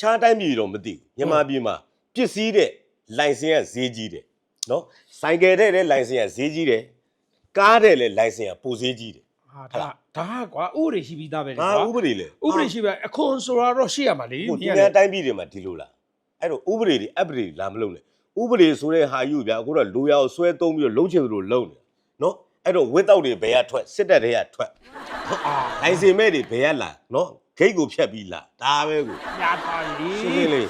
ခြားတိုင်းပြည်တော့မသိဘူးမြန်မာပြည်မှာပစ္စည်းတဲ့လိုင်စင်ကဈေးကြီးတယ်နော်ဆိုင်ကယ်တဲ့လည်းလိုင်စင်ကဈေးကြီးတယ်ကားတဲ့လည်းလိုင်စင်ကပိုဈေးကြီးတယ်ဟာဒါဒါကွာဥပဒေရှိပြီးသားပဲလေဟာကွာဥပဒေလေဥပဒေရှိပဲအခွန်ဆိုတာတော့ရှိရမှာလေဟိုမဒီင်းကနေ့လေတိုင်းပြည်တွေမှာဒီလိုလားအဲ့တော့ဥပဒေတွေအပဒေတွေလာမလုပ်နဲ့ဥပဒေဆိုတဲ့ဟာယူဗျာအခုတော့လူရအောင်ဆွဲသုံးပြီးတော့လုံးချင်သလိုလုံးနေနော်အဲ့တော့ဝစ်တောက်တွေဘယ်ကထွက်စစ်တပ်တွေကထွက်အာလိုင်စင်မဲ့တွေဘယ်ကလာနော် ဂိတ်ကိုဖြတ်ပြီးလာဒါပဲကို ရပါလေ ရှင်းရှင်းလေး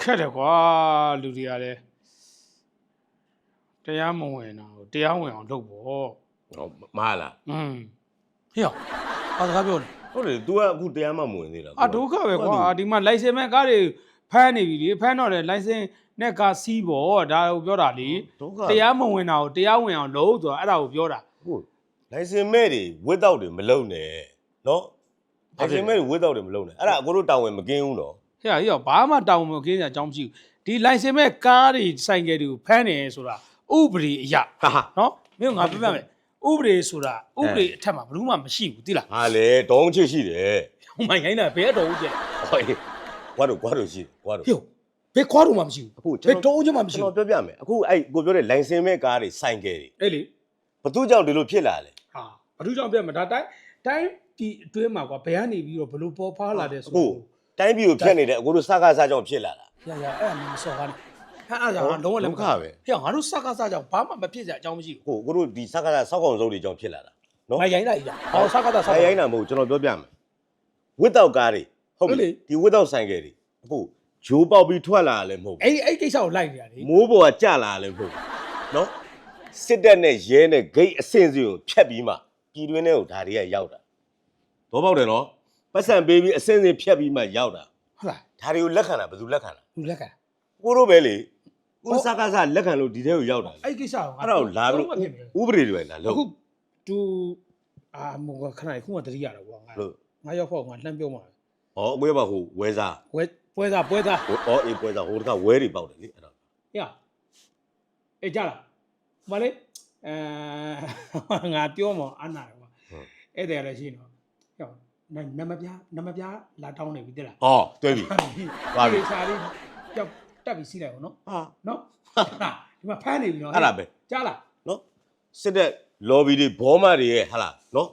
ခက်တယ်ကွာလူတွေကလည်းတရားမဝင်တာကိုတရားဝင်အောင်လုပ်ဖို့ ဟောမဟာလား อืมဟေ့ရောဘာစကားပြောလဲ ဟုတ်တယ် तू ကအခုတရားမှမဝင်သေးတာ အာဒုက္ခပဲကွာဒီမှာ license မဲ့ကားတွေ ဖမ်းနေပြီလေဖမ်းတော့လေ license နဲ့ကားစီးပေါ့ဒါကိုပြောတာလေဒုက္ခတရားမဝင်တာကိုတရားဝင်အောင်လုပ်ဆိုတာအဲ့ဒါကိုပြောတာဟုတ်လိုင်စင်မဲ့တွေဝစ်တောက်တွေမလုံနဲ့နော်ဘာလိုင်ဖြစ်စလဲင်မဲ့တွေဝစ်တောက်တွေမလုံနဲ့အဲ့ဒါအကိုတို့တောင်းဝင်မကင်းဘူးနော်ဟဲ့ဟေ့ရောဘာမှတောင်းမကင်းစရာအကြောင်းမရှိဘူးဒီ license မဲ့ကားတွေဆိုင်ကယ်တွေကိုဖမ်းနေဆိုတာဥပဒေအရဟာဟာနော်မင်းကငါပြပြမယ်ဥပဒေဆိုတာဥပဒေအထက်မှာဘယ်သူမှမရှိဘူးသိလားဟာလေတောင်းချစ်ရှိတယ်ဟိုမှာရိုင်းတာဘယ်တော့ဦးကျဲဟော ကွာတို့ကွာတို့ရှိတယ်ကွာတို့ဟေ့ဘယ်ခွားတော့မှမရှိဘူးအခုဘယ်တော့ဦးကျဲမှမရှိကျွန်ဘူးတော်ပြောပြမယ်အခုအဲ့ကိုပြောတဲ့လိုင်စင်မဲ့ကားတွေစိုင်ကယ်တွေအဲ့လေဘသူကြောင့်ဒီလိုဖြစ်လာလဲဟာဘာလို့ကြောင့်ပြတ်မှာဒါတိုင်းတိုင်းဒီအတွင်းမှာကွာဘယ်ကနေပြီးတော့ဘလို့ပေါ်ဖားလာတဲ့ဆိုအခုတိုင်းပြည်ကိုဖျက်နေတဲ့အကိုတို့စကားစားကြောင့်ဖြစ်လာတာ ရရအဲ့ဒါမစော်ကားနဲ့ဟာအဲ့ဒါကလုံးဝလည်းမဒုက္ခပဲဟေ့ငါတို့စကားစားကြောင့်ဘာမှမဖြစ်စရာအကြောင်းမရှိဘူးကိုကိုတို့ဒီစကားစားစောက်ကောင်စုံတွေကြောင့်ဖြစ်လာတာနော် မရိုင်းလိုက်ကြဟောစကားစားစား ဆိုင်ရိုင်းတာမဟုတ်ကျွန်တော်ပြောပြမယ်ဝစ်တောက်ကားတွေ ဟုတ်ဟုတ်လေပြီဒီဝစ်တောက်ဆိုင်ကယ်တွေအခုဂျိုးပေါက်ပြီးထွက်လာတာလည်းမဟုတ်ဘူးအဲ့အဲ့ကိစ္စကိုလိုက်နေရတယ်မိုးပေါ်ကကြလာတာလည်းမဟုတ်ဘူးနော်စစ်တပ်နဲ့ရဲနဲ့ဂိတ်အဆင့်စီကိုဖြတ်ပြီးမှပြည်တွင်းထဲကိုဒါတွေကရောက်တာတော့ပေါက်တယ်နော်ပတ်စံပေးပြီးအဆင့်စီဖြတ်ပြီးမှရောက်တာဟုတ်လားဒါတွေကိုလက်ခံတာဘယ်သူလက်ခံတာလူလက်ကကိုတို့ပဲလေဟုတ်ကိုစကားစားလက်ခံလို့ဒီထဲကိုရောက်တာလေအဲ့ကိစ္စကိုငါအဲ့ဒါကိုလာပြီးလုံးဝဖြစ်နေတယ်ဥပဒေတွေပဲလာလို့အခုသူအာမောခဏခုမှတတိရတော့ကွာငါလို့ငါရောက်ဖို့ငါလှမ်းပြောမှာ ဩအကွေးပါဟိုဝဲစားဝဲပွဲသားပွဲသားဟိုဩအေးပွဲစားဟိုတခါဝဲတွေပေါက်တယ်လေအဲ့ဒါဟေ့အေးကြလားမလေးအဲငါပြောမှာအနာကွာအဲ့ဒါလည်းရှိနေတော့ဟေ့နမပြားနမပြားလာတောင်းနေပြီတဲ့လားဩတွေ့ပြီပါပြီစာလေးကြောက်တက်ပြီးစီးလိုက်အောင်နော်ဟာနော်ဒီမှာဖမ်းနေပြီနော်အဲ့ဒါပဲကြားလားနော်စစ်တဲ့ lobby တွေဘောမတွေရဲ့ဟာလားနော်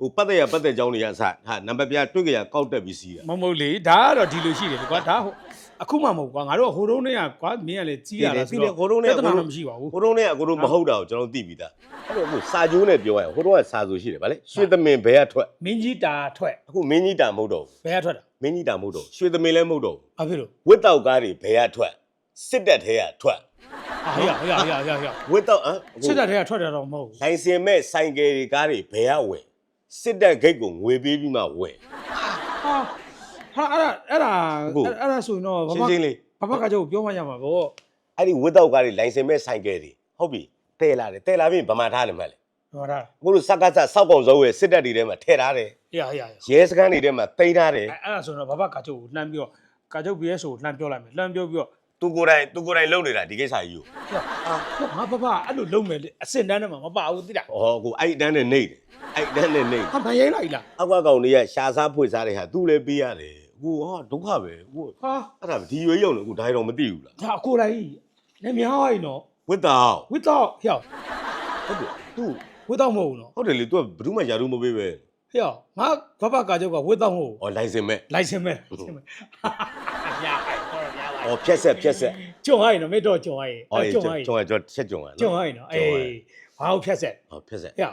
ဟိုပတ်သက်ရပတ်သက်ကြောင်းတွေကစဟာနံပါတ်ပြတွေ့ကြရကောက်တက်ပြီးစီးတာမမဟုတ်လေဒါကတော့ဒီလိုရှိတယ်ကွာဒါဟိုအခုမှမဟုတ်ကွာငါတို့ကဟိုတုန်းတည်းကကွာမင်းကလည်းကြီးရတာဆိုတော့ဟိုတုန်းနဲ့ပြဿနာတော့မရှိပါဘူးဟိုတုန်းနဲ့အကိုတို့မဟုတ်တာကိုကျွန်တော်သိပြီးသားအဲ့တော့အခုစာကျိုးနဲ့ပြောရရင်ဟိုတုန်းကစာဆိုရှိတယ်ဗါလေရွှေသမင်ဘယ်ကထွက်မင်းကြီးတာထွက်အခုမင်းကြီးတာမဟုတ်တော့ဘူးဘယ်ကထွက်တာမင်းကြီးတာမဟုတ်တော့ဘူးရွှေသမင်လည်းမဟုတ်တော့ဘူးဘာဖြစ်လို့ဝစ်တောက်ကားတွေဘယ်ကထွက်စစ်တပ်ထဲကထွက်ဟာဟေ့ဟေ့ဟေ့ဟေ့ဟေ့ဝစ်တောက်ဟမ်အခုစစ်တပ်တွေကထွက်တယ်တော့မဟုတ်ဘူးလိုင်စင်မဲ့ဆိုင်ကယ်တွေကားတွေဘယ်ကဝယ် စစ်တပ်ဂိတ်ကိုငွေပေးပြီးမှဝယ် ဟာဟာအဲ့ဒါအဲ့ဒါဟုတ်အဲ့ဒါဆိုရင်တော့ဘာရှင်းမှရှင်းလေးဘာမှကကြောက်ပြောမှရမှာဗောအဲ့ဒီဝစ်တောက်ကားတွေလိုင်စင်မဲ့ဆိုင်ကယ်တွေဟုတ်ပြီတဲလာတယ်တဲလာပြီးဗမာထားတယ်မှတ်လေဟောတာအခုလိုစက္ကစစောက်ကောင်စုံရဲ့စစ်တပ်တွေထဲမှာထည့်ထားတယ်ဟေ့ဟေ့ဟေ့ရဲစခန်းတွေထဲမှာတိန်းထားတယ်အဲ့ဒါဆိုရင်တော့ဘာမှကကြောက်ကိုလှမ်းပြီးတော့ကကြောက် BS ကိုလှမ်းပြောလိုက်မယ်လှမ်းပြောပြီးတော့ သူကိုယ်တိုင်သူကိုယ်တိုင်လုပ်နေတာဒီကိစ္စကြီးကိုဟာငါဘာဘာအဲ့လိုလုံးမယ်လေအစင်တန်းနဲ့မှမပါဘူးသိလားဟောကိုအဲ့အတန်းနဲ့နေတယ်အဲ့အတန်းနဲ့နေဟာမရိုင်းလိုက်လားအောက်ကကောင်တွေကရှာစားဖွေစားတဲ့ဟာသူ့လည်းပေးရတယ်အခုဟာဒုက္ခပဲအခုဟာအဲ့ဒါဒီရွေးရုံလို့အခုဒါတော့မသိဘူးလားဒါအကိုလိုက်နေများဟိုင်းနော်ဝစ်တောက် without ဟေ့ဟုတ်တယ်သူ without မဟုတ်ဘူးနော်ဟုတ်တယ်လေ तू ကဘယ်သူမှယာရုမပေးပဲဟေ့ငါဘာဘာကကြောက်က without မဟုတ်ဘူးဟောလိုင်စင်မဲ့ license မဲ့ license မဲ့ညာဟိုင်းတော့ညာဟိုင်းဟော ဖြက်ဆက်ဖြက်ဆက်ကျုံဟိုင်းနော်မေတော့ကျုံဟိုင်းဟောကျုံဟိုင်းကျုံရကျော်ချက်ကျုံရကျုံဟိုင်းနော်အေးဘာလို့ဖြတ်ဆက်ဟောဖြက်ဆက်ဟေ့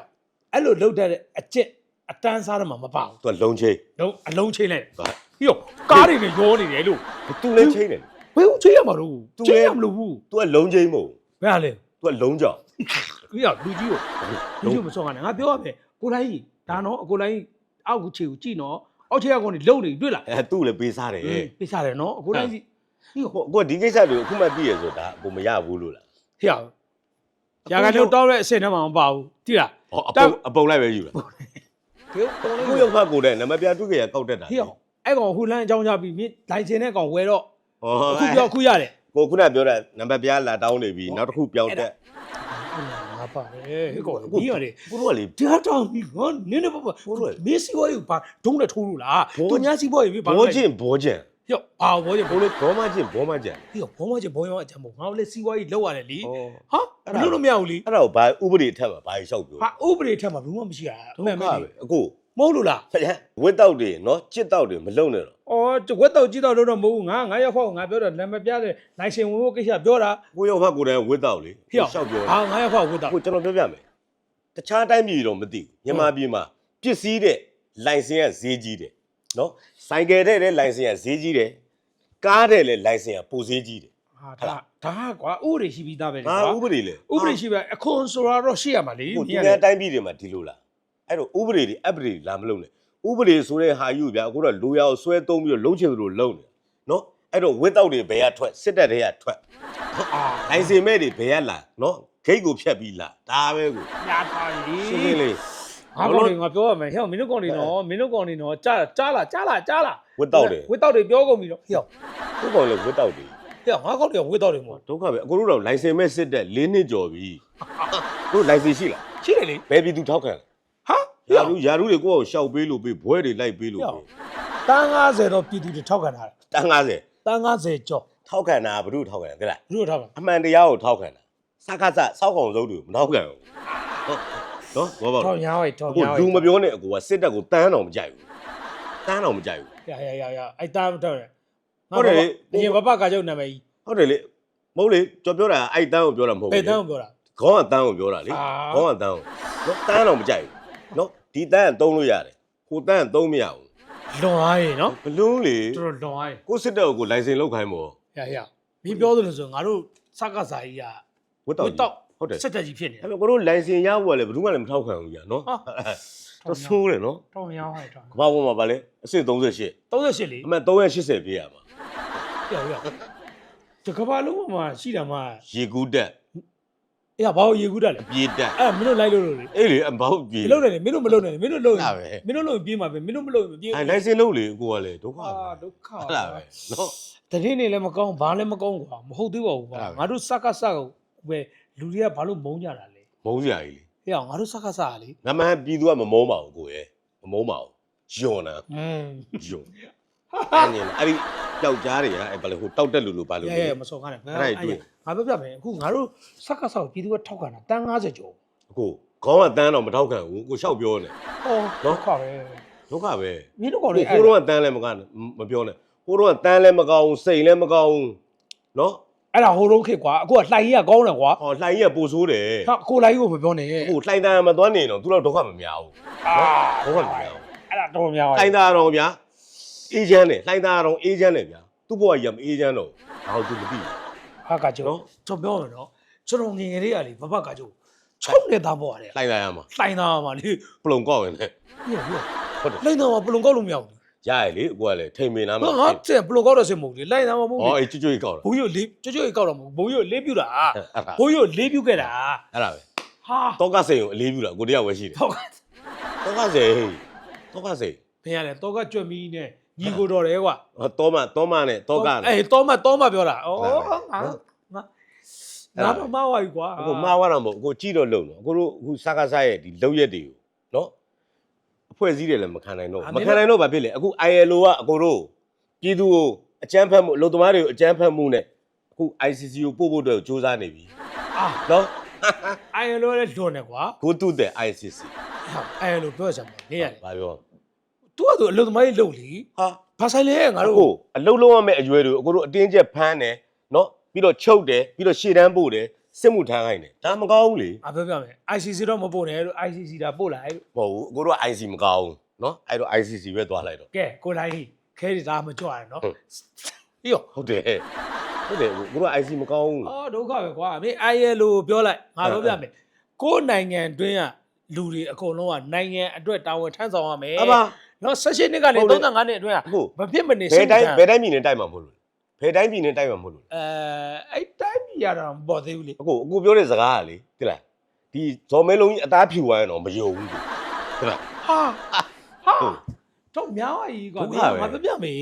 အဲ့လိုလုတ်တဲ့အကျင့်အတန်းစားတယ်မှာမပါဘူးသူကလုံချင်းလုံးအလုံးချင်းလိုက်ဟာဟေ့ကားတွေနဲ့ရောနေတယ်လို့သူလည်းချင်းတယ်ဘယ်ဦးချင်းရမှာလို့သူချင်းလည်းရမလို့ဘူးသူကလုံချင်းမဟုတ်ဘယ်ဟာလဲသူကလုံကြောင်ဟေ့လူကြီးကိုလူကြီးမစောကနေငါပြောရမယ်ကိုလိုက်ကြီးဒါနော်အကိုလိုက်ကြီးအောက်ကိုခြေကိုကြည့်နော်အောက်ခြေကနေလုံနေတွေ့လားအဲသူ့လည်းပေးစားတယ်ပြစားတယ်နော်အကိုလိုက်ကြီး ဟေ့ဟိုကိုကဒီကိစ္စတွေအခုမှသိရဆိုတာကိုမရဘူးလို့လားဟေ့ရာကလည်းတောင်းတဲ့အစင်ထဲမှာမပါဘူးကြည့်လားဟောအပုံအပုံလိုက်ပဲယူလားဟေ့အခုရောက်ဖတ်ကိုတဲ့နမပြတွေ့ကြရကောက်တက်တာဟေ့အဲ့ကောင်ဟူလန်းအကြောင်းကြပြီးမြစ်လိုင်စင်တဲ့ကောင်ဝယ်တော့ဟောအခုပြောအခုရတယ်ကိုခုနပြောတဲ့နံပါတ်ပြားလာတောင်းနေပြီနောက်တစ်ခုပြောင်းတက်ငါဟာပါလေဟဲ့ကောဒီရလေကိုတို့ကလေတရားတောင်းပြီးဟောနင်းနေပါပါဘိုးတို့မင်းစီဘွားကြီးဘာဒုံးနဲ့ထိုးလို့လားဘိုးသူညာစီဘွားကြီးဘာဘောချင်းဘောချင်း ဟေ့ဘာဘောကြီးဘိုးလေဘောမချင်းဘောမချင်းဟေ့ဘောမကြီးဘောရောအချမ်းမို့ငါလည်းစီဘွားကြီးလောက်ရတယ်လीဩဟာအဲ့ဘဒါလို့လို့မရဘူးလीအဲ့တော့ဘာဥပဒေထက်မှာဘာလျှောက်ပြောဟာဥပဒေထက်မှာဘူးမှမရှိတာဒုက္ခပဲအကိုမဟုတ်လို့လားဖျက်ဝက်တောက်တွေနော်ကြစ်တောက်တွေမလုံနဲ့တော့အော်ဝက်တော့ကြည့်တော့လို့တော့မဟုတ်ဘူးငါငါရောက်ခေါက်ငါပြောတော့နာမပြတဲ့လိုင်စင်ဝင်ဖို့ကိစ္စပြောတာကိုရောက်ဖကိုယ်တိုင်ဝက်တောက်လေဟေ့လျှောက်ပြောဟာငါရောက်ခေါက်ဝက်တော့ ကိုကျွန်တော်ပြောပြမယ်တခြားတိုင်းပြည်တော့မသိဘူးမြန်မာပြည်မှာပစ္စည်းတဲ့လိုင်စင်ကဈေးကြီးတယ် နော်ဆိုင်ကယ်တဲ့လည်းလိုင်စင်ကဈေးကြီးတယ်ကားတဲ့လည်းလိုင်စင်ကပိုဈေးကြီးတယ် ဟာဒါဒါကွာဥပဒေရှိပြီးသားပဲလေငါကွာဥပဒေလေဥပဒေရှိပဲအခွန်ဆိုတာတော့ရှိရမှာလေကိုမဒီင်းကနေ့လေတိုင်းပြည်တွေမှာဒီလိုလားအဲ့တော့ဥပဒေတွေအပဒေတွေလာမလုပ်နဲ့ဥပဒေဆိုတဲ့ဟာယူဗျာအခုတော့လူရအောင်ဆွဲသုံးပြီးတော့လုံးချင်သလိုလုံးနေနော်အဲ့တော့ဝက်တောက်တွေဘယ်ကထွက်စစ်တပ်တွေကထွက်အာလိုင်စင်မဲ့တွေဘယ်ကလာနော်ဂိတ်ကိုဖြတ်ပြီးလာဒါပဲကိုညာပါလေရှင်းရှင်းလေး ငါကောင်တွေငါပြောရမယ်ဟဲ့မင်းတို့ကောင်တွေနော်မင်းတို့ကောင်တွေနော်ကြားကြားလာကြားလာကြားလာဝက်တောက်တွေဝက်တော့တွေပြောကုန်ပြီတော့ဟဲ့ကိုကောင်လည်းဝက်တောက်တွေဟဲ့ငါကောင်တွေကဝက်တော့တွေမဟုတ်ဒုက္ခပဲအကိုတို့တော့လိုင်စင်မဲ့စစ်တက်၄နှစ်ကျော်ပြီတို့လိုင်စင်ရှိလားရှိတယ်လေဘယ်ပြည်သူထောက်ခံလဲဟာယာရုယာရုတွေကိုယ့်ကိုရှောက်ပေးလို့ပေးဘွဲတွေလိုက်ပေးလို့ဟဲ့ပေးတန်း90တော့ပြည်သူတွေထောက်ခံတာတန်း90တန်း90ကျော်ထောက်ခံတာဘု து ထောက်ခံတယ်လားဘယ်လိုထောက်ခံအမှန်တရားကိုထောက်ခံတာစကားစစောက်ကောင်စုပ်တွေမထောက်ခံဘူးဟုတ် နော်ဘောပါထောက်ညာဝိုက်ထောက်ကိုညာဝိုက်လူမပြောနဲ့အကိုကစစ်တပ်ကိုတန်းတော်မကြိုက်ဘူးတန်းတော်မကြိုက်ဘူးရရရရအဲ့တာမထောက်ရဟုတ်တယ်လေအရင်ဘဘကကြောက်နာမည်ကြီးဟုတ်တယ်လေမဟုတ်လေကြော်ပြောတာအဲ့တန်းကိုပြောတာမဟုတ်ဘယ်ဘူးတန်းကိုပြောတာခေါင်းကတန်းကိုပြောတာလေအာခေါင်းကတန်းကိုနော်တန်းတော်မကြိုက်ဘူးနော်ဒီတန်းကသုံးလို့ရတယ်ဟိုတန်းကသုံးမရဘူးလွန်သွားရင်နော်ဘလုံးလေတော်တော်လွန်သွားရင်ကိုစစ်တပ်ကိုလိုင်စင်လောက်ခိုင်းမို့ရရမင်းပြောသလိုဆိုငါတို့စကားစာကြီးကဝတ်တော့ဝတ်တော့ ဟုတ်တယ် စက်တက်ကြီးဖြစ်နေတယ်အဲ့တော့ကိုတို့လိုင်စင်ရဖို့ကလည်းဘယ်သူမှလည်းမထောက်ခံဘူးကြာနော်ဟာတော့ဆိုးတယ်နော်ထောက်ညာဝိုက်ထောက်ကဘာပေါ်မှာပါလဲအဆင့်38 38လေအမှန်380ပြည့်ရမှာပြောရတကဘာလုံးမှာရှိတာမှာရေကူးတက်အေးဘာလို့ရေကူးတာလဲပြေးတက်အဲ့မင်းတို့လိုက်လို့လို့လေအေးလေအဘောက်ပြေးမလုပ်နိုင်နဲ့မင်းတို့မလုပ်နိုင်နဲ့မင်းတို့လုပ်ရင်ဟုတ်ပဲမင်းတို့လုပ်ရင်ပြေးမှာပဲမင်းတို့မလုပ်ရင်မပြေးအဲဘူးလိုင်စင်လုပ်လေကိုကလည်းဒုက္ခအာပဲဒုက္ခဟုတ်လားပဲနော် တရင်နေလည်းမကောင်းဘာလည်းမကောင်းကွာမဟုတ်သေးပါဘူးကွာအဲ့ဒါပဲငါတို့စကားစကိုပဲ လူတွေကဘာလို့မုန်းကြတာလဲမုန်းစရာကြီးဟေ့အောင်ငါတို့စကားစကလေလေငါမှန်ပြည်သူကမမုန်းပါဘူးကိုရဲ့မမုန်းပါဘူးယွန်နာอืมယွန်အဲ့နေလားအဲ့ဒီပျောက်ကြားတွေကအဲ့ဘာလဲဟိုတောက်တက်လူလူပါလို့ရဲလေရဲမစော်ကားနဲ့အဲ့ဒါကြီးတွေ့ ငါပြောပြမယ်အခုငါတို့စကားစကိုပြည်သူကထောက်ခံတာတန်း90ကျော်အခုခေါင်းကတန်းတော့မထောက်ခံဘူးကိုလျှောက်ပြောနေဟောဒုက္ခပဲဒုက္ခပဲမင်းတို့ကောင်ဟိုလေးဟိုတော့ကတန်းလည်းမကမပြောနဲ့ဟိုတော့ကတန်းလည်းမကောင်းဘူးစိန်လည်းမကောင်းဘူးနော် အဲ့ဒါဟိုတော့ခေတ်ကွာအခုကလှိုင်ကြီးကကောင်းတယ်ကွာဟောလှိုင်ကြီးကပိုဆိုးတယ်ဟာကိုလိုက်ကိုမပြောနဲ့ဟိုလှိုင်သားမသွားနေတော့သူတော့ဒုက္ခမများဘူးအာဒုက္ခမများဘူးအဲ့ဒါတော်များလှိုင်သားတော့ဗျာအေးချမ်းတယ်လှိုင်သားတော့အေးချမ်းတယ်ဗျာသူ့ဘဝကြီးကမအေးချမ်းတော့ဘူးဘာလို့သူမသိဘူး ဟာကကျော်နော် ကျွန်တော်ပြောမယ်နော်ကျွန်တော်ငယ်ငယ်လေးကလေဘဘကကျော်ချုံနေတာပေါ့ရတယ်လှိုင်သားရမှာလှိုင်သားမှာလေ ပလုံကောက်ရင်လည်းပြောပြောဟုတ်တယ် လှိုင်သားမှာဘလုံကောက်လို့မရဘူး ရရလေကိုကလည်းထိန်မင်နာမှာဟာငါတဲ့ဘလုံကောက်တော့စင်မဟုတ်လေလှိုင်သားမှာမဟုတ်ဟောဘူးအေးကျွတ်ကျွတ်ကောက်တာဘိုးကြီးလေးကြွကြွကောက်တော့မဟုတ်ဘိုးကြီးလေးပြူတာအဲ့ဒါဘိုးကြီးလေးပြူခဲ့တာအဲ့ဒါပဲဟာတောကစိန်ကိုအလေးပြုတာကိုတရားဝဲရှိတယ်တော့တောကစိန်တောကစိန်ဘယ်ရလဲတော့ကကြွမီနဲ့ညီကိုတော်တယ်ကွာဟောတောမတောမနဲ့တောကနဲ့အေးတော့မတော့မပြောတာဩဟုတ်ပါငါဘူးငါငါတော့မဝါဘူးကွာအခုမှားသွားတာမဟုတ်အခုကြည့်တော့လုံတော့အခုတို့အခုစကားစားရဲ့ဒီလုံရက်တွေကိုနော် အဖွဲ့အစည်းတွေလည်းမခံနိုင်တော့မခံနိုင်တော့ဘာဖြစ်လဲအခု ILO ကအကိုတို့ပြည်သူကိုအကြမ်းဖက်မှုအလုပ်သမားတွေကိုအကြမ်းဖက်မှုနဲ့အခု ICC ကိုပို့ဖို့အတွက်စူးစမ်းနေပြီအာနော်အိုင်လိုလည်းလွန်တယ်ကွာ go to the ICC အိုင်လိုပြောချင်တယ်နေရတယ်ဘာပြောသူကသူအလုံသမားကြီးလုံလီဟာဘာဆိုင်လဲငါတို့အခုအလုပ်လုံးရမယ့်အရွယ်တွေကိုအခုတို့အတင်းကျပ်ဖမ်းတယ်နော်ပြီးတော့ချုပ်တယ်ပြီးတော့ရှေ့တန်းပို့တယ် စစ်မှုထမ်းခိုင်းတယ်ဒါမကောင်းဘူးလေအပြောပြမယ် ICC တော့မပို့နဲ့လို့ ICC ဒါပို့လိုက်လို့မဟုတ်ဘူးအခုတို့ IC မကောင်းဘူးနော်အဲ့တော့ ICC ပဲသွားလိုက်တော့ကဲကိုလိုက်ခဲဒီဒါမကြွရနော်ဟုတ်ဟေ့ရောဟုတ်တယ်ဟုတ်တယ်အခုတို့ IC မကောင်းဘူးအော်ဒုက္ခပဲကွာမင်း ILO ပြောလိုက်ငါပြောပြမယ်ကိုယ်နိုင်ငံတွင်းကလူတွေအကုန်လုံးကနိုင်ငံအတွက်တာဝန်ထမ်းဆောင်ရမယ်အပါနော်16နှစ်ကနေဟုတ်တယ်35နှစ်အတွင်းကအခုမဖြစ်မနေဘယ်တိုင်းစိတ်ဘယ်တိုင်းပြည်နဲ့တိုက်မှာမဟုတ်လို့ ဘယ်တိုင်းပြည်နဲ့တိုက်မှာမဟုတ်လို့အဲအဲ့တိုင်းပြည်ရတာမပေါ်သေးဘူးလေအခုအခုပြောတဲ့စကားကလေတိလားဒီဇော်မဲလုံးကြီးအသားဖြူသွားရင်တော့မယုံဘူးလေတိလားဟာဟာဟုတ်တော့များပါကြီးကွာဒုက္ခမင်းပဲငါပြပြမေး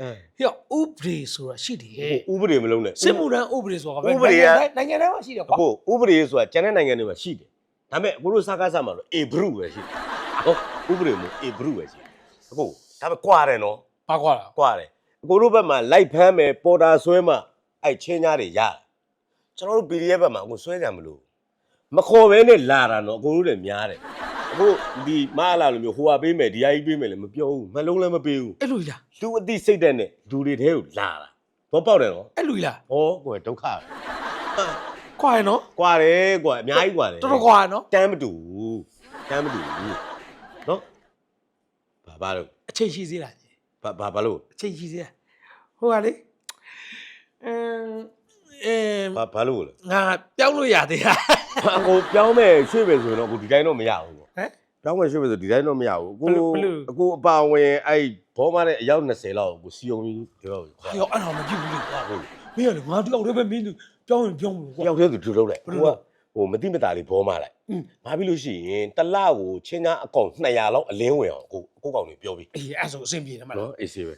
အဲဟေ့ဥပဒေဆိုတာရှိတယ်ဟိုဥပဒေမလုံးနဲ့စစ်မှုထမ်းဥပဒေဆိုတာကဥပဒေကနိုင်ငံတိုင်းမှာရှိတယ်ကွာအခုဥပဒေဆိုတာကျန်တဲ့နိုင်ငံတွေမှာရှိတယ်ဒါပေမဲ့အခုတို့စကားစမှာလို့အေဘရုပဲရှိတယ်ဟုတ်ဥပဒေမျိုးအေဘရုပဲရှိတယ်အခုဒါပေမဲ့ကွာတယ်နော်ပါကွာလားကွာတယ် အခုတို့ဘက်မှာလိုက်ဖမ်းမယ်ပေါ်တာဆွဲမှအဲ့ချင်းညာတွေရတယ်ကျွန်တော်တို့ PDF ဘက်မှာအခုဆွဲကြမလို့မခေါ်ဘဲနဲ့လာတာနော်အခုတို့လည်းများတယ်အခုဒီမအားလာလိုမျိုးဟိုဟာပေးမယ်ဒီဟာကြီးပေးမယ်လည်းမပြောဘူးမလုံးလည်းမပေးဘူးအဲ့လိုကြီးလားလူအသိစိတ်တဲ့နဲ့လူတွေထဲကိုလာတာဘောပေါက်တယ်နော်အဲ့လိုကြီးလားဟောကိုယ်ဒုက္ခပဲကွာရနော်ကွာတယ်ကွာအများကြီးကွာတယ်တော်တော်ကွာရနော်တမ်းမတူဘူးတမ်းမတူဘူးနော်ဘာဘာလို့အချိန်ရှိသေးလား ဘာဘာဘာလို့အချိန်ရှိသေးလားဟိုကလေအမ်အမ်ဘာဘာလို့လဲငါပြောင်းလို့ရသေးလားအကိုပြောင်းမဲ့ရွှေ့ပဲဆိုရင်တော့အခုဒီတိုင်းတော့မရဘူးပေါ့ဟမ် ပြောင်းမဲ့ရွှေ့ပဲဆိုဒီတိုင်းတော့မရဘူးအခုဘယ်လိုဘယ်လိုအခုအပါဝင်အဲ့ဘောမနဲ့အယောက်20လောက်ကိုစီယုံကြီးပြောလို့ဟာရောအဲ့ဒါမကြည့်ဘူးလေကွာဟုတ်မင်းကလေငါတယောက်တည်းပဲမင်းသူပြောင်းရင်ပြောင်းလို့ကွာ တယောက်တည်းသူထူထုတ်လိုက်ဘယ်လို ဟိုမတိမတာလေးဘောမလိုက်ဘာဖြစ်လို့ရှိရင်တစ်လကိုချင်းသားအကောင်200လောက်အလင်းဝင်အောင်ကိုကိုကောင်တွေပြောပြီးအေးအဲ့ဆိုအဆင်ပြေတယ်မလားနော်အေးစေးပဲ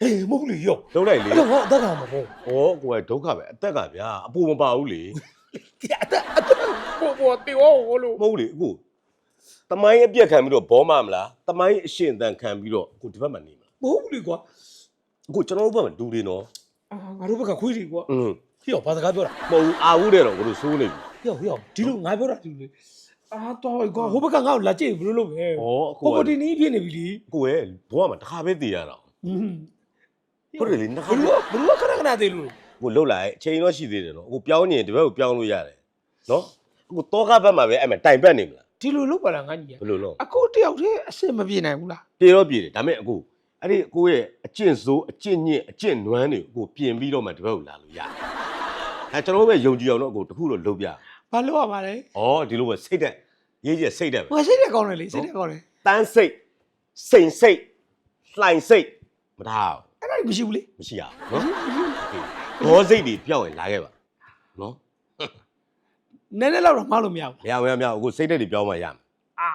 ဟေးမဟုတ်ဘူးလေရောလုံးလိုက်လေအဲ့တော့ဟောအသက်ကမဟုတ်ဟောကိုကဒုက္ခပဲအသက်ကဗျာအပူမပါဘူးလေအသက်အသက်ဘောဘောတေဟောလို့မဟုတ်လေအခုတမိုင်းအပြက်ခံပြီးတော့ဘောမမလားတမိုင်းအရှင်တန်ခံပြီးတော့အခုဒီဘက်မှာနေမှာမဟုတ်ဘူးလေကွာအခုကျွန်တော်တို့ဘက်မှာဒူတွေနော်အာငါတို့ဘက်ကခွေးတွေကွာอืมဟေ့ဘာစကားပြောတာမဟုတ်ဘူးအာဟုတဲ့တော့ကိုတို့စိုးနေပြီ ဟေ့ရောဟေ့ရောဒီလိုငါပြောတာဒီလိုလေအာတော့ကွာဟိုဘက်ကငါ့ကိုလာကြည့်ဘယ်လိုလုပ်လဲဩအခုကိုကကိုတီနီးဖြစ်နေပြီလေကိုယ်ကဘောကမှာတစ်ခါပဲတည်ရတာဟွန်းဟုတ်တယ်လေတစ်ခါဘလို့ဘလို့ခဏခဏသေးလို့ကိုလှုပ်လိုက်အချိန်တော့ရှိသေးတယ်နော်အခုပြောင်းနေဒီဘက်ကိုပြောင်းလို့ရတယ်နော်အခုတောကဘက်မှာပဲအဲ့မှာတိုင်ပတ်နေမလားဒီလိုလုပ်ပါလားငါကြီးဘယ်လိုလုပ်အခုတယောက်တည်းအဆင်မပြေနိုင်ဘူးလားပြေတော့ပြေတယ်ဒါပေမဲ့အခုအဲ့ဒီကိုယ့်ရဲ့အကျင့်စိုးအကျင့်ညစ်အကျင့်နွမ်းတွေကိုပြင်ပြီးတော့မှဒီဘက်ကိုလာလို့ရတယ်အဲကျွန်တော်တို့ပဲယုံကြည်အောင်တော့အခုတခုတော့လုပ်ပြ ဘာလို့ရပါလဲဩဒီလိုပဲစိတ်တက်ရေးကြီးစိတ်တက်ပဲငါစိတ်တက်ကောင်းတယ်လေစိတ်တက်ကောင်းတယ်တန်းစိတ်စိန်စိတ်လှိုင်စိတ်မထားဘူးအဲ့ဒါမရှိဘူးလေမရှိရဘူးနော်ဒေါ်စိတ်တွေပြောင်းရင်လာခဲ့ပါနော်နည်းနည်းတော့တော့မလို့မရဘူးမရမရမရအခုစိတ်တက်တွေပြောင်းမှရမယ်အာ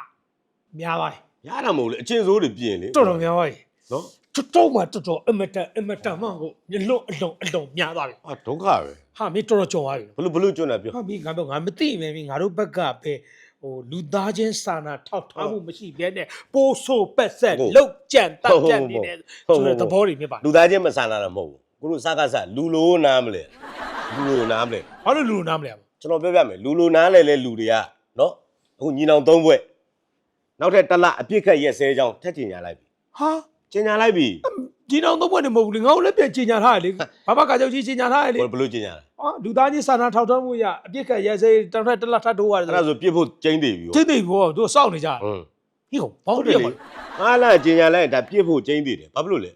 များပါရတာမဟုတ်လေအချင်းစိုးတွေပြင်လေတော်တော်များပါနော်တော်တော်မှတော်တော်အမတန်အမတန်မှကိုညလုံးအလုံးအလုံးများသွားပြီအာဒုက္ခပဲ ဟာမင်းတော်တော်ကြော်သွားပြီဘလို့ဘလို့ကျွန်းတာပြောဟာမင်းငါပြောငါမသိမယ်မင်းငါတို့ဘက်ကပဲဟိုလူသားချင်းစာနာထောက်ထားမှုမရှိဘဲနဲ့ပိုးဆိုးပက်ဆက်လောက်ကြံတက်ကြံနေတဲ့ဆိုတဲ့သဘောတွေမြင်ပါလူသားချင်းမဆန်တာတော့မဟုတ်ဘူးကိုတို့စကားစလူလိုနားမလဲလူလိုနားမလဲဘာလို့လူနားမလဲကျွန်တော်ပြောပြမယ်လူလိုနားလဲလဲလူတွေကနော်အခုညီနောင်သုံးဘွဲ့နောက်ထပ်တစ်လအပြစ်ခတ်ရက်စဲကြောင်းထက်ကျင်ညာလိုက်ပြီဟာကျင်ညာလိုက်ပြီ ဒီနောက်တော့ဘွဲ့နေမဟုတ်ဘူးလေငါ့ကိုလည်းပြန်ကြီးညာထားရလေဘာဘာကကြောက်ကြီးကြီးညာထားရလေဘယ်လိုကျင်ညာလဲဟာလူသားချင်းစာနာထောက်ထားမှုရအပြစ်ခတ်ရဲစေးတောင်ထက်တစ်လထပ်တိုးရတယ်အဲ့ဒါဆိုပြစ်ဖို့ကျင်းသေးပြီတိတ်တိတ်ဘောသူစောင့်နေကြဟွန်းဟိဟောဘောင်းပြရမှာဟာလာကျင်ညာလိုက်ရင်ဒါပြစ်ဖို့ကျင်းသေးတယ်ဘာဖြစ်လို့လဲ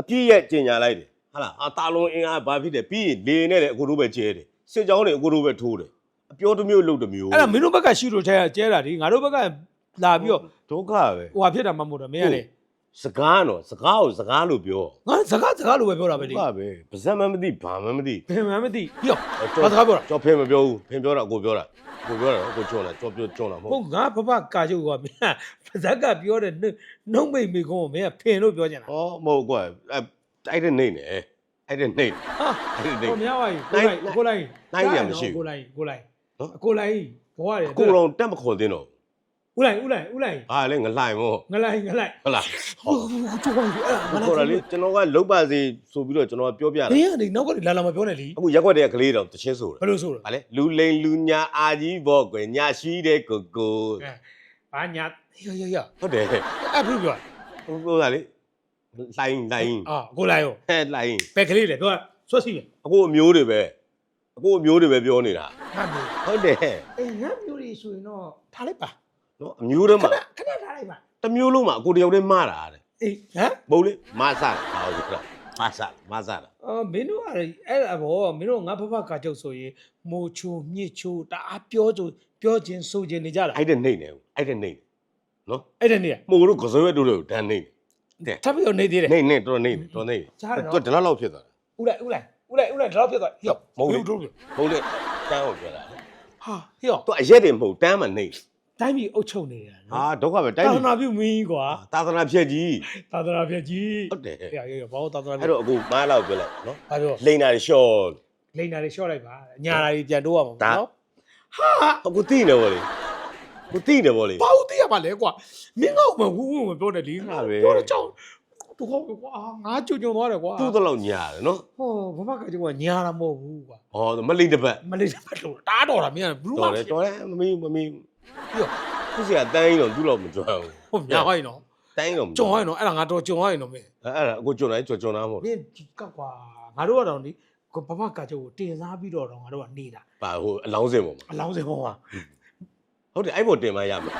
အပြစ်ရဲ့ကျင်ညာလိုက်တယ်ဟာလားအာတာလုံးအင်အားဘာဖြစ်တယ်ပြီးရင်လေနဲ့လည်းအခုတို့ပဲကျဲတယ်စစ်ကြောင်းတွေအခုတို့ပဲထိုးတယ်အပြောတစ်မျိုးလုပ်တစ်မျိုးအဲ့ဒါမင်းတို့ဘက်ကရှိလို့ထဲကျဲတာဒီငါတို့ဘက်ကလာပြီးတော့ဒုက္ခပဲဟိုဟာဖြစ်တာမှမဟုတ်တော့မင်းကလေ စကားတော့စကားကိုစကားလို့ပြောငါစကားစကားလိုပဲပြောတာပဲလေဒုက္ခပဲပါဇက်မှမသိဘာမှမသိဘယ်မှမသိဟိဟဘာစကားပြောတာကြော်ဖင်မပြောဘူးဖင်ပြောတာကိုပြောတာကိုပြောတာကိုကျွန်းတာကြော်ပြောကျွန်းတာမဟုတ်ဟုတ်ငါဘဘကာချုပ်ကမင်းကပါဇက်ကပြောတဲ့နှုံးမိတ်မိကုန်းကိုမင်းကဖင်လို့ပြောချင်တာဩမဟုတ်ကွာအဲ့အဲ့တဲ့နေနေအဲ့တဲ့နေဟာအဲ့တဲ့နေဟိုများပါပြီကိုလိုက်ကိုလိုက်နိုင်နိုင်မရှိဘူးကိုလိုက်ကိုလိုက်နော်ကိုလိုက်ဘောရတယ်ကိုတော့တက်မခေါ်သေးတော့ ဦးလိုက်ဦးလိုက်ဦးလိုက်ဘာလဲငလှိုင်မို့ငလိုက်ငလိုက်ဟုတ်လားဟိုချိုးပါဘူးအဲ့ဒါငခေါ်တာလိုက်လေကျွန်တော်ကလုတ်ပါစေဆိုပြီးတော့ကျွန်တော်ကပြောပြတာမင်းကနေနောက်ကနေလာလာမပြောနဲ့လीအခုရက်ွက်တဲ့ကလေးတော့တချင်းဆိုတယ်ဘယ်လိုဆိုလဲဗာလေလူလိန်လူညာအာကြီးဘောကွယ်ညာရှိတဲ့ကိုကိုဘာညာရရရဟုတ်တယ်အဲ့ဘယ်လိုပြောဟိုပြောတာလေလှိုင်လှိုင်အာကိုလိုက်ရောဟဲ့လှိုင်ဘယ်ကလေးလဲပြောဆွတ်စီပဲအခုအမျိုးတွေပဲအခုအမျိုးတွေပဲပြောနေတာငါမျိုးဟုတ်တယ်အေးငါမျိုးတွေဆိုရင်တော့ထားလိုက်ပါ နော်အမျိုးတွေခမှာဏခဏထားလိုက်ပါတစ်မျိုးလုံးမှာအကိုတယောက်တည်းမှားတာတဲ့အေးဟမ်မဟုတ်လေမဆာဘာလို့လဲမဆာမဆာလားအော်မင်းတို့ကအဲ့အဲ့ဘောမင်းတို့ငါဖဖကာချုပ်ဆိုရင်မိုချိုမြစ်ချိုတအားပြောချိုပြောခြင်းဆိုခြင်းနေကြတာအဲ့တဲ့နေနေအဲ့တဲ့နေနော်အဲ့ဒါနေရမို့တို့ကစွဲတို့တို့ဒန်နေတဲ့ထပ်ပြီးတော့နေသေးတယ်နေနေတော်နေတော်နေကြားတယ်နော်သူဒီလောက်လောက်ဖြစ်သွားတာဦးလိုက်ဦးလိုက်ဦးလိုက်ဦးလိုက်ဒီတော့ဖြစ်သွားဟေ့မဟုတ်လေတို့မဟုတ်လေတန်းကိုပြောတာလေဟာဟေ့သူအရက်တွေမဟုတ်တန်းမှနေတ တိုင်းပြည်အုပ်ချုပ်နေတာဟာနော်ဒုက္ခပဲတိုင်းသာသပြည်နာပြုမင်းကွာသာသနာဖြည့်ကြီးသာသနာပြည့်ကြီးဟုတ်တယ်ရရရဘာလို့သာသနာအဲ့တော့အခုမားလောက်ပြောလိုက်နော်ဘာပြောလိန်တာရှော့လိန်တာတွေရှော့လိုက်ပါညာတာတွေပြန်တိုးရမှာဒါပေါ့နော်ဟာအခုတိနေဗောလေကိုတိနေဗောလေ ဘာလို့သိရပါလဲကွာမင်းကောက်မဟူးဟူးမပြောနဲ့လေဟာပဲ ပြောတော့ကြောက်တူကောကွာငါကြုံကြုံသွားတယ်ကွာသူ့တော့ညာတယ်နော်ဟောဘဘကကြောကညာတာမဟုတ်ဘူးကွာဟောမလိန်တစ်ပတ်မလေးဘတ်လို့တားတော်တာမင်းကဘူးမှတော်တယ်တော်တယ်မမီမမီ ပြီးတော့သူစီကတန်းရင်တော့သူ့တော့မကြွဘူးဟိုညာဟိုင်းနော်တန်းရင်တော့ကြုံဟိုင်းနော်အဲ့ဒါငါတော့ကြုံဟိုင်းနော်မင်းအဲ့ဒါအခုကြွတိုင်းကြွကြွနာမဟုတ်မင်းကကွာငါတို့ကတော့ဒီဘဘကကြောကိုတင်စားပြီးတော့တော့ငါတို့ကနေတာပါဟိုအလောင်းစင်ပေါ်မှာအလောင်းစင်ပေါ်မှာဟုတ်တယ်အဲ့ပေါ်တင်မရမှာ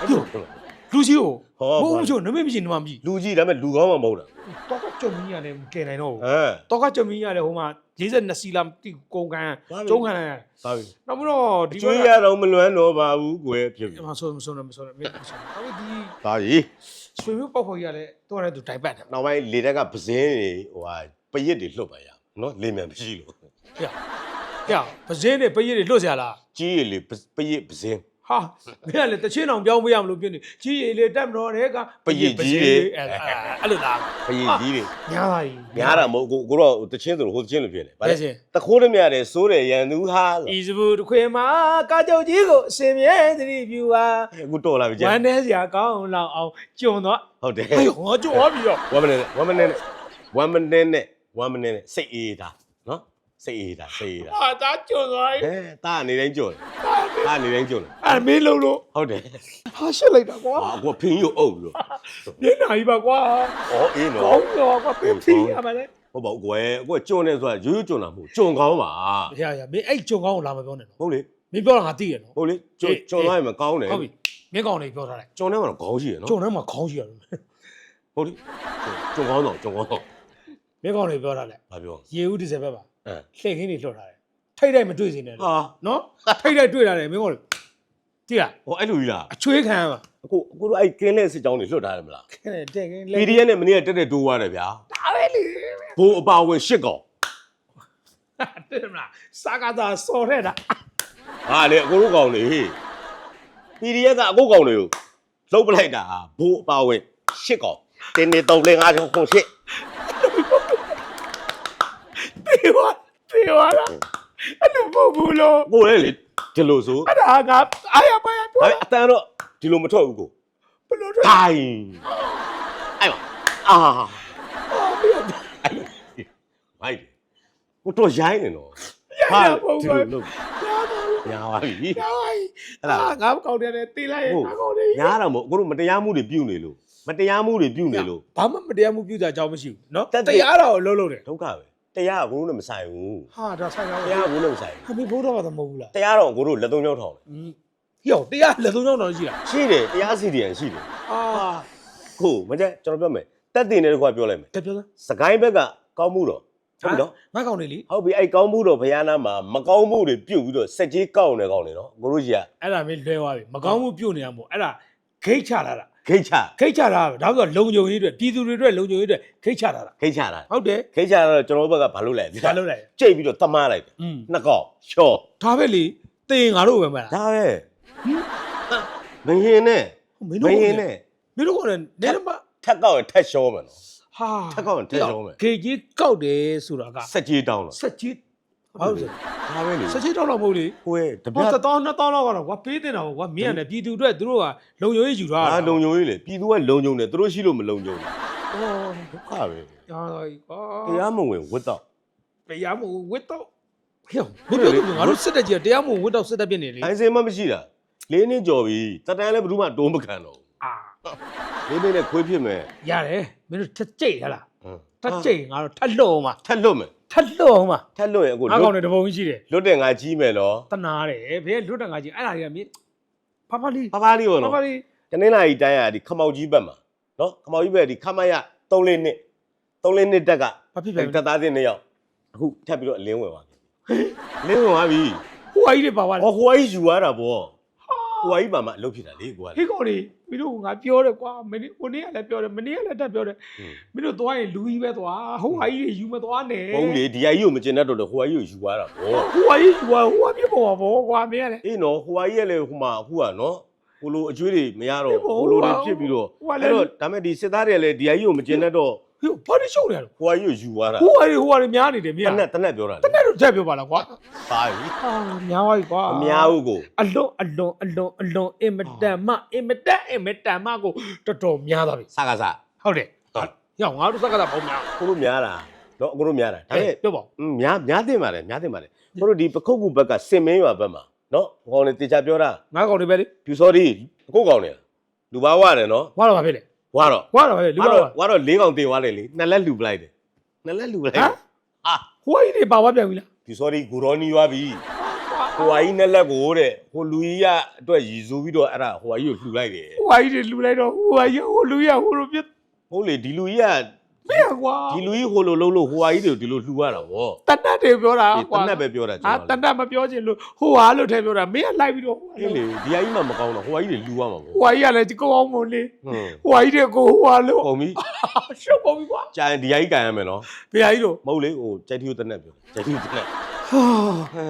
အဲ့ပေါ်တင်မှာ လူကြီးကို ဟော ဘုံချိုနမေမရှိနမမရှိ လူကြီးဒါပေမဲ့လူကောင်းမှမဟုတ်တာ တော့ကကြုံမီရတယ်မကယ်နိုင်တော့ဘူး ဟမ် တော့ကကြုံမီရတယ်ဟိုမှာ42စီလာတိကုန်ကန်ကျုံးခံလိုက်ရတယ် ပါပြီ နောက်ပြီးတော့ဒီ ကျွေးရတော့မလွမ်းတော့ပါဘူးကွယ်ဖြစ်ပြီ မဆိုမဆိုမဆိုမဆိုနောက်ပြီးဒီ ပါပြီ ဆွေမျိုးပေါက်ဖော်ကြီးကလည်းတော့လည်းသူတိုင်ပတ်တယ် နောက်ပိုင်းလေတက်ကပစင်းတွေဟိုဟာပရစ်တွေလှုပ်ပါရနော်လေမြန်မရှိလို့ ဟဲ့ဟဲ့ပစင်းတွေပရိတွေလွတ်เสียလား ကြီးရလေပရစ်ပစင်း ဟာမင်းကလည်းတချင်းအောင်ပြောင်းပေးရမလို့ဖြစ်နေကြီးရည်လေတက်မတော်တဲ့ကအဲ့အဲ့လိုလားပရစ်ကြီးတွေညာပါကြီး များတာမဟုတ်ကိုကိုတော့တချင်းဆိုဟိုတချင်းလိုဖြစ်နေဗါဘလဲယ်ချင်း တခိုးရမြတယ်စိုးတယ်ရန်သူဟာဤစဘူးတစ်ခွေမှာကာကြောက်ကြီးကိုအစင်မြဲသတိပြုပါအခုတော်လာပြီကြာဝမ်းနေစရာကောင်းလောက်အောင်ကျွံတော့ဟုတ်တယ်ဟဲ့ငါကျွံသွားပြီရော1 minute 1 minute 1 minute နဲ့1 minute နဲ့စိတ်အေးတာနော်စိတ်အေးတာစိတ်အေးတာဟာဒါကျွံသွားပြီဟဲတာနေတိုင်းကြော်တယ် တာနေတိုင်းကြော်တယ်အဲ့မင်းလုံးလို့ဟုတ်တယ်ဟာရှစ်လိုက်တာကွာအာကိုဖင်းရုပ်အုပ်ပြီးတော့မျက်နှာကြီးပါကွာဩအေးကောနော်င်းတော့ကွာပြင်းပြရပါလေဟုတ်ပါဘူးကွယ်ကိုကကျွန်းနေဆိုတာရိုးရိုးကျွန်းတာမဟုတ်ကျွန်းကောင်းပါရရမင်းအဲ့ကျွံကောင်းကိုလာမပြောနဲ့နော်ဟုတ်လေမင်းပြောတာငါသိရနော်ဟုတ်လေကျွန်းကျွန်းသွားရင်မကောင်းတယ်ဟုတ်ပြီမင်းကောင်းနေပြောထားလိုက်ကျွန်းထဲမှာတော့ခေါင်းရှိရနော်ကျွံထဲမှာခေါင်းရှိရတယ်ဟုတ်လေကျွန်းကောင်းတော့ကျွန်းကောင်းတော့မင်းကောင်းနေပြောထားလိုက်ဘာပြောရေဦးဒီဇယ်ဘက်ပါအဲလှည့်ခင်းတွေလွှတ်ထားတယ် ထိတ်တိုက်မတွေ့စေနဲ့ဟာနော်ထိတ်တိုက်တွေ့လာတယ်မင်းကောင်းတိလားဟောအဲ့လိုကြီးလားအချွေးခံရမှာအခုအခုတော့အဲ့ကင်းတဲ့စစ်ကြောင်းတွေလွတ်ထားတယ်မလားခင်းတယ်တဲ့ခင်းလဲ PDF နဲ့မနေ့ကတက်တက်တိုးသွားတယ်ဗျာဒါပဲလေဘိုးအပါဝင်ရှစ်ကောင်တဲ့မလားစာကားသာစော်ထဲတာဟာလေအကိုတို့ကောင်လေ PDF ကအကုတ်ကောင်တွေကိုလှုပ်ပလိုက်တာဘိုးအပါဝင်ရှစ်ကောင်တင်းနေ3 4 5 6 9 10ပြေပါပြေပါလား အဲ့လိုပို့ဘူးလို့ ကိုလည်းလေဒီလိုဆို အဲ့ဒါကအားရပါရပြော ဒါပေမဲ့အတန်တော့ဒီလိုမထွက်ဘူးကို ဘလို့တော့ ဟိုင်းအဲ့ပါအာ အော်ပြီးတော့ ဟိုင်းကိုတော့ရိုင်းနေတော့ ရရပုံ ဒီ ပါ လိုလုပ် ရပါဘူး ညာပါပြီ ရပါဘူး အဲ့ဒါ အာငါကောင်းတယ်တေးလိုက်ရင် ဟုတ် ငါကောင်းတယ် ညာတော့မဟုတ်ကိုတို့မတရားမှုတွေပြုနေလို့မတရားမှုတွေပြုနေလို့ ဘာမှမတရားမှုပြုတာအကြောင်းမရှိဘူးเนาะ တက်တ တရားတော်ကိုလုံးလုံးတယ် ဒုက္ခပဲ တရားကကိုတို့နဲ့မဆိုင်ဘူးဟာဒါဆိုင်ရပါတရားကကိုတို့နဲ့မဆိုင်ဟာမင်းဘိုးတော်ဘာမဟုတ်ဘူးလားဘူးတရားတော့ကိုတို့လက်သုံးချောင်းထောင်တယ်อืมဟိယောတရားလက်သုံးချောင်းတော်ရှိလားရှိတယ်တရားစီဒီယန်ရှိတယ်အာခုမကြကျွန်တော်ပြောမယ်တက်တင်တဲ့ကွာပြောလိုက်မယ်ကပြောစမ်းစကိုင်းဘက်ကကောင်းမှုတော့ဟုတ်ပြီနော်ငါကောင်းနေလीဟုတ်ပြီအဲ့ကောင်းမှုတော့ဘုရားနာမှာမကောင်းမှုတွေပြုတ်ပြီးတော့စက်ကြီးကောက်နေကောင်းနေနော်ကိုတို့ကြီးကအဲ့ဒါမင်းလွဲသွားပြီမကောင်းမှုပြုတ်နေရမို့အဲ့ဒါဂိတ်ချလာတာ ခိတ်ချဂိတ်ချတာဒါဆိုလုံခြုံရေးအတွက်ပြည်သူတွေအတွက်လုံခြုံရေးအတွက်ဂိတ်ချတာခိတ်ချတာဟုတ်တယ်ခိတ်ချတော့ကျွန်တော်တို့ဘက်ကဘာလုပ်လဲဘာလုပ်လိုက်ကြိတ်ပြီးတော့တမန်းလိုက်တယ်อืมနှစ်ကောက်ချော့ဒါပဲလေတင်ငါတို့ပဲမလားဒါပဲမရင်နဲ့မင်းမတို့ရင်နဲ့မင်းတို့ကလည်းနဲမထက်ကောက်ရင်ထက်ရှောမယ်နော်ဟာထက်ကောက်ရင်ထက်ရှောမယ်ဂိတ်ကြီးကောက်တယ်ဆိုတာကစက်ကြီးတောင်းတော့ဆက်ကြီး ဟုတ်တယ်ဒါပဲလေဆက်ကြီးတော့တော့မဟုတ်လေကိုယ်တပြဟောတ်တစ်တောင်းနှစ်တောင်းလောက်ကတော့ကွာပေးတင်တာကွာမင်းကလည်းပြည်သူအတွက်သူတို့ကလုံခြုံရေးယူထားတာအာလုံုံကြီးလေပြည်သူကလုံုံတယ်သူတို့ရှိလို့မလုံုံဘူးအော်ဒုက္ခပဲရာကွာတရားမဝင်ဝတ်တော့တရားမဝတ်တော့ဟဲ့မင်းတို့ကငါတို့စစ်တပ်ကြီးတရားမဝတ်တော့စစ်တပ်ပြနေလေအိုင်စင်မမရှိတာလေးနှစ်ကြော်ပြီတတန်းလည်းဘယ်သူမှတိုးမခံတော့အာဘူးလေးနှစ်နဲ့ခွေးဖြစ်မယ်ရတယ်မင်းတို့ထက်ကြိတ်ဟလား ဟမ်ထက်ကြိတ်ငါတို့ထက်လို့အောင်မှာထက်လွတ်မယ်ထက်လို့အောင်မှာထက်လွတ်ရင်အခုငါကောင်တွေတပုံကြီးရှိတယ်လွတ်တယ်ငါကြီးမယ်နော်တနာတယ်ဘယ်လွတ်တငါကြီးအဲ့ဒါကြီးကမင်းဖဖလေးဖဖားလေးရောဖနော်ဖလေးတနင်္လာရီတိုင်းကဒီခမောက်ကြီးဘက်မှာနော်ခမောက်ကြီးဘက်ဒီခမရ3လေးနှစ်3လေးနှစ်တက်ကဘာဖြစ်ပြန်တက်သားတင်နှစ်ယောက်အခုထပ်ပြီးတော့အလင်းဝင်သွားပြီအလင်းဝင်သွားပြီဟိုအကြီးတွေပါသွားတယ်ဟောဟိုအကြီးယူသွားတာဗော ဟိုအကြီးပါမှအလုပ်ဖြစ်တာလေကိုကဟေးကောင်တွေမင်းတို့ကငါပြောတယ်ကွာမင်းဟိုနေ့ကလည်းပြောတယ်မနေ့ကလည်းတက်ပြောတယ်မင်းတို့သွားရင်လူကြီးပဲသွားဟိုအကြီးတွေယူမသွားနဲ့ဟုတ်လေဒီအကြီးကိုမကျင်တတ်တော့လေဟိုအကြီးကိုယူသွားတာဗောဟိုအကြီးယူသွားဟိုအပြစ်ပေါ်ပါဘောကွာမင်းကလည်းအေးနော်ဟိုအကြီးကလည်းဟိုမှာအခုကနော်ဟိုလိုအကျွေးတွေမရတော့ဟိုဟိုလိုတွေဖြစ်ပြီးတော့ဟိုကလည်းအဲ့တော့ဒါမဲ့ဒီစစ်သားတွေလည်းဒီအကြီးကိုမကျင်တတ်တော့ ဟိုဘာလို့ရှုပ်နေရလဲဟိုအကြီးကိုယူသွားတာဟိုဟာတွေဟိုဟာတွေများနေတယ်မတင်းနက်တနက်ပြောတာတနက်တော့ချက်ပြောပါလားကွာပါပြီဟာများပါပြီကွာအများဘူးကိုအလွန်အလွန်အလွန်အလွန်အင်မတန်မအင်မတန်အင်မတန်မကိုတော်တော်များသွားပြီစကားစဟုတ်တယ်ဟုတ်ရောက်ငါတို့စကားတာပေါ့များကိုတို့များတာနော်ကိုတို့များတာဒါပေမဲ့ပြောပါဦးอืมများများတင်ပါတယ်များတင်ပါတယ်ကိုတို့ဒီပခုတ်ကူဘက်ကစင်မင်းရွာဘက်မှာနော်ဟောင်းနေတေချာပြောတာငါကောင်တွေပဲလေပြူစောဒီအခုတ်ကောင်နေလားလူပါဝရတယ်နော်ဝါတော့ပါဖြစ်လေ ဝါတော့ဝါတော့ပါဖြစ်လေလူဝါပါတော့ဝါဝါတော့လေးကောင်တင်သွားတယ်လေနှစ်လက်လူပလိုက်တယ်နှစ်လက်လူပလိုက်တယ်ဟမ်ဟာဟိုဟာကြီးတွေပါဝါပြန်ပြီလားပြူစောဒီဂူရောနီရွာပြီဟိုဟာကြီးနှစ်လက်ကိုတဲ့ဟိုလူကြီးကအတွက်ရည်စူးပြီးတော့အဲ့ဒါဟိုဟာကြီးကိုလှူလိုက်တယ်ဟိုဟာကြီးတွေလူလိုက်တော့ဟိုဟာကြီးဟိုလူရဟိုလိုပြစ်ဟုတ်လေဒီလူကြီးက မရကွာဒီလူကြီးဟိုလိုလုံးလို့ဟိုဟာကြီးတွေကိုဒီလိုလှူရတာဗောတနတ်တွေပြောတာဒီတကွာနက်ပဲပြောတာအာကျွန်တတော်နတ်မပြောချင်လို့ဟိုဟာလို့ထဲပြောတာမင်းကလိုက်ပြီးတော့ဟိုဟာအေးလေဒီဟာကြီးမှမကောင်းတော့ဟိုဟာကြီးတွေလှူရမှာဗောဟိုဟာကြီးကလည်းဒီကောင်းမွန်လေးဟွန်းဟိုဟာကြီးတွေကိုဟိုဟာလို့ပုံပြီရှုပ်ပုံပြီကွာကြာရင်ဒီဟာကြီးကန်ရမယ်နော်ဘယ်ဟာကြီးတို့မဟုတ်လေဟိုကြိုက်တီကိုတနက်ပြောကြိုက်တီကိုတနက်ဟာ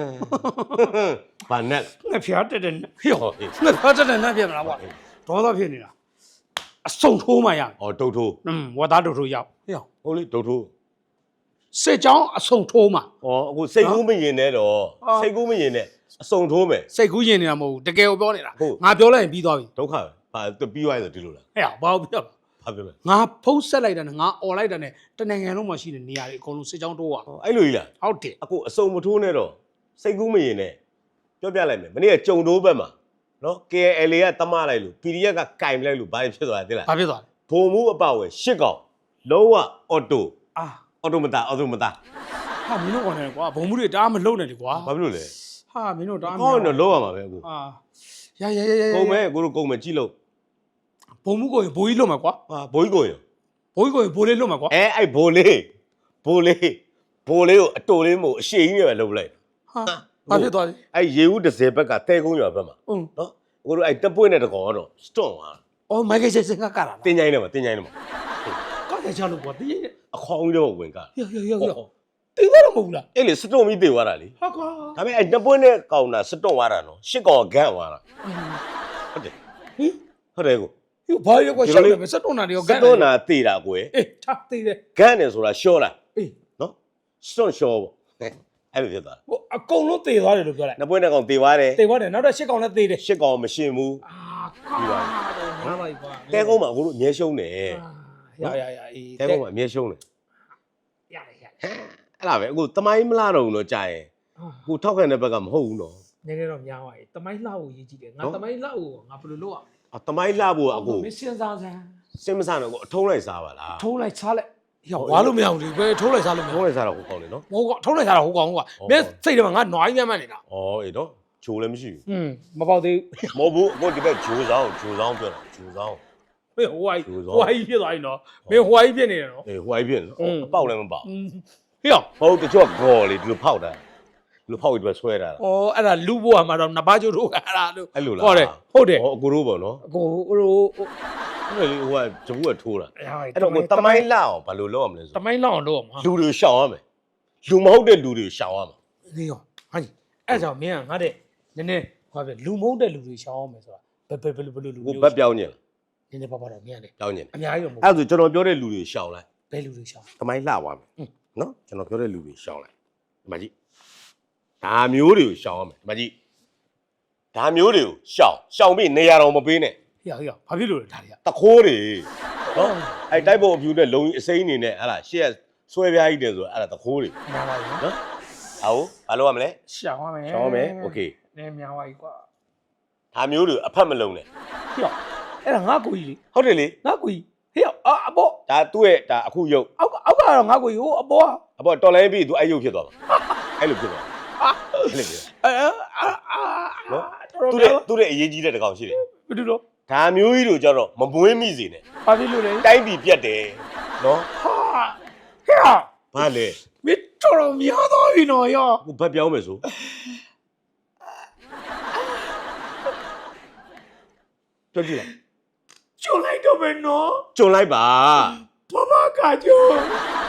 ဘာနဲ့ငါဖျားတက်တယ်နဲ့ဟေ့ဟောအေးငါဖျားတက်တယ်နဲ့ပြင်မလားကွာဒေါသဖြစ်နေတာ အစုံထိုးမှရမယ် အော်ဒုတ်ထိုး อืมဝတ်သားတို့တို့ရောက်ဟေ့အောင် ဟုတ်လေဒုတ်ထိုး စစ်ကြောင်းအစုံထိုးမှ ဩအခုစိတ်ကူးမရင်နဲ့တော့ ဟာ စိတ်ကူးမရင်နဲ့အစုံထိုးမယ် စိတ်ကူးရင်နေတာမဟုတ်ဘူးတကယ်ကိုပြောနေတာ ဟုတ် ငါပြောလိုက်ရင်ပြီးသွားပြီ ဒုက္ခပဲဘာသူပြီးသွားရဆိုဒီလိုလား ဟဲ့အောင်ဘာလို့ပြော ဘာပြောလဲ ငါဖုံးဆက်လိုက်တာနဲ့ငါអော်လိုက်တာနဲ့တနိုင်ငံလုံးမှာရှိတဲ့နေရာတွေအကုန်လုံးစစ်ကြောင်းတိုးอ่ะ ဟောအဲ့လိုကြီးလား ဟုတ်တယ် အခုအစုံမထိုးနဲ့တော့စိတ်ကူးမရင်နဲ့ပြောပြလိုက်မယ်မနေ့ကကြုံတိုးဘက်မှာ နော် KL ကတမလိုက်လို့ PDF ကကင်လိုက်လို့ဘာဖြစ်သွားလဲသိလားဘာဖြစ်သွားလဲဘုံမှုအပဝယ်ရှစ်ကောင်လုံးဝအော်တိုအာအော်တိုမတာအော်တိုမတာဟာမင်းတို့ကောင်းတယ်ကွာဘုံမှုတွေတအားမလုံနဲ့လေကွာဘာဖြစ်လို့လဲဟာမင်းတို့တအားကောင်းတော့လုံးရမှာပဲအခုအာရရရရကုံမဲ့ကိုတို့ကုံမဲ့ကြည့်လို့ဘုံမှုကိုရင်ဘိုးကြီးလွတ်မှာကွာဟာဘိုးကြီးကိုရဘိုးကြီးကိုရင်ဘိုးလေးလွတ်မှာကွာအဲအဲ့ဘိုးလေးဘိုးလေးဘိုးလေးကိုအတူလေးမို့အရှိကြီးနဲ့ပဲလုပ်လိုက်ဟာ ဘာဖြစ်သွားလဲအဲ့ရေဦးတစ်စဲဘက်ကတဲကုန်းရွာဘက်မှာဟုတ်နော်ကိုတို့အဲ့တပ်ပွင့်တဲ့တကောင်ကတော့ stone ဟာအော်မိုက်ကယ်ဂျက်ဆင်ကကလာလားတင်းချိုင်းထဲမှာတင်းချိုင်းထဲမှာကကြချလို့ကွာတည်ရအခေါင်းကြီးတော့ဝင်ကရရရရတည်သွားတော့မဟုတ်လားအဲ့လေ stone ပြီးတေသွားတာလေဟာကွာဒါပေမဲ့အဲ့တပ်ပွင့်တဲ့ကောင်တာ stone သွားတာနော်ရှစ်ကောင်ကဂန့်သွားတာဟုတ်တယ်ဟင်ဟုတ်တယ်ကိုဟိုဘာရကွာရှောက်နေမယ်စက်တွန်းနာတွေရောစတွန်းနာတေတာကိုယ်အေးချတည်တယ်ဂန့်တယ်ဆိုတာရှော့တာအေးနော် stone ရှော့ပေါ့ အဲ့လိုဖြစ်သွားတာဟိုအကုန်လုံးတည်သွားတယ်လို့ပြောလိုက်နှစ်ပွင့်တဲ့ကောင်တေသွားတယ်တည်သွားတယ်နောက်တော့ရှစ်ကောင်လည်းတည်တယ်ရှစ်ကောင်မရှင်ဘူးအာကွာတော့ငါလိုက်ကွာတဲကုန်းမှာကိုတို့အမြဲရှုံးတယ်ရရရအေးတဲကုန်းမှာအမြဲရှုံးတယ်ရရရအဲ့ဒါပဲအခုတမိုင်းမလားတော့ဘူးတော့ကြာရင်အခုထောက်ခံတဲ့ဘက်ကမဟုတ်ဘူးနော်နည်းနည်းတော့များပါရဲ့တမိုင်းလှကိုရေးကြည့်တယ်ငါတမိုင်းလှကိုငါဘယ်လိုလုပ်ရအတမိုင်းလှဖို့ကအခုမစင်စားစမ်းစင်မဆန်တော့ကိုအထုံးလိုက်စားပါလားထိုးလိုက်ချလိုက် ဟောဝါလို့မရဘူးလေဘယ်ထိုးလိုက်စားလို့မရထုံးဘူးလိုက်စားတော့ကိုကောင်းတယ်နော်ဟိုကထိုးလိုက်စားတာဟိုကောင်ကမင်းစိတ်ထဲမှာငါနွားကြီးမှန်းနေတာဩအေးနော်ဂျိုလည်းမရှိဟွန်းမပေါက်သေးဘူးမဟုတ်ဘူးအခုဒီဘက်ဂျိုဆောင်ဂျိုဆောင်ပြောတာဂျိုဆောင်ဘူးဟိုဟိုဟိုကျိုးစောဟိုကြီးဖြစ်သွားပြီနော်မင်းဟိုကြီးဖြစ်နေတယ်နော်အေးဟိုအိုက်ဖြစ်နော်อืมအပေါက်လည်းမပေါက်ဟင်းဟေ့ရောဟုတ်တချို့ကဂေါ်လေဒီလိုဖောက်တာဒီလိုဖောက်ပြီးတော့ဆွဲတာဩအဲ့ဒါလူဘွားမှာတော့နဘာကျိုးထိုးအဲ့ဒါလို့အဲ့လိုလားဟုတ်တယ်ဟုတ်တယ်ဟောအကိုတို့ပေါ့နော်အကိုဟို ဟိုအဲ့လေဟိုကဂျပူကထိုးတာအဲ့အဲ့တော့ကိုတမိုင်းလှအောင်ဘာလို့လုပ်ရမလဲဆိုတမိုင်းလောက်အောင်လုပ်အောင်ဟာလူတွေကိုရှောင်ရမယ်လူမဟုတ်တဲ့လူတွေကိုရှောင်ရမှာနေရောဟာကြီးအဲ့ကြောင့်မင်းကငါတဲ့နည်းနည်းဟောပြလူမုန်းတဲ့လူတွေရှောင်းအောင်မယ်ဆိုတာဘယ်ဘယ်ဘယ်လိုဘယ်လိုလူကိုမျိုးဘက်ပြောင်းညင်နည်းနည်းပါပါတော့မင်းကလေပြောင်းညင်အများကြီးတော့မဟုတ်အဲ့ဒါဆိုကျွန်တော်ပြောတဲ့လူတွေရှောင်လိုက်ဘယ်လူတွေရှောင်းတမိုင်းလှသွားမယ်ဟွန်းနော်ကျွန်တော်ပြောတဲ့လူတွေရှောင်လိုက်ဒီမှာကြည့်ဒါမျိုးတွေကိုရှောင်ရမယ်ဒီမှာကြည့်ဒါမျိုးတွေကိုရှောင်ရှောင်ပြီးနေရာတော်မပေးနဲ့ ဟေ့ဟေ့ဘာဖြစ်လို့လဲဒါတွေက တခိုးတွေနော်အဲ့တိုက်ပုံအဖြူနဲ့လုံကြီးအစိမ်းနေနဲ့ဟာလားရှေ့ကဆွဲပြားကြီးတယ်ဆိုတော့အဲ့ဒါတခိုးတွေ များပါပြီနော် နော်ဟာဟုတ်ဘာလို့ရမလဲ ရှောင်းရမယ် ရှောင်ရမယ်โอเค နည်းများပါပြီကွာ ဒါမျိုးတွေအဖက်မလုံနဲ့ ဟေ့အဲ့ဒါငါကိုကြီးလေ ဟုတ်တယ်လေ ငါကိုကြီးဟေ့အာအပေါ် ဒါသူ့ရဲ့ဒါအခုရုပ် အောက်အောက်ကတော့ငါကိုကြီးဟိုအပေါ် အပေါ်တော်လိုင်းပြီးသူအဲ့ရုပ်ဖြစ်သွားမှာအဲ့လိုဖြစ်သွားအဲ့လိုဖြစ် အဲအာအာ နော် တော် သူ့ တော် ရဲ့သူ့ရဲ့အရေးကြီးတဲ့တကောင်ရှိတယ် ဘယ်လိုတော့ ဒါမျိုးကြီးတို့ကြတော့မမွေးမိစေနဲ့ဘာဖြစ်လို့လဲတိုင်းပြည်ပြတ်တယ်နော်ဟာဟေ့ဘာလဲမင်းတော်တော်များသွားပြီနော်ရောကိုဘက်ပြောင်းမယ်ဆိုပြောကြည့်လိုက်ကျွတ်လိုက်တော့မယ်နော်ကြုံလိုက်ပါဘဘကကျွတ်ဟ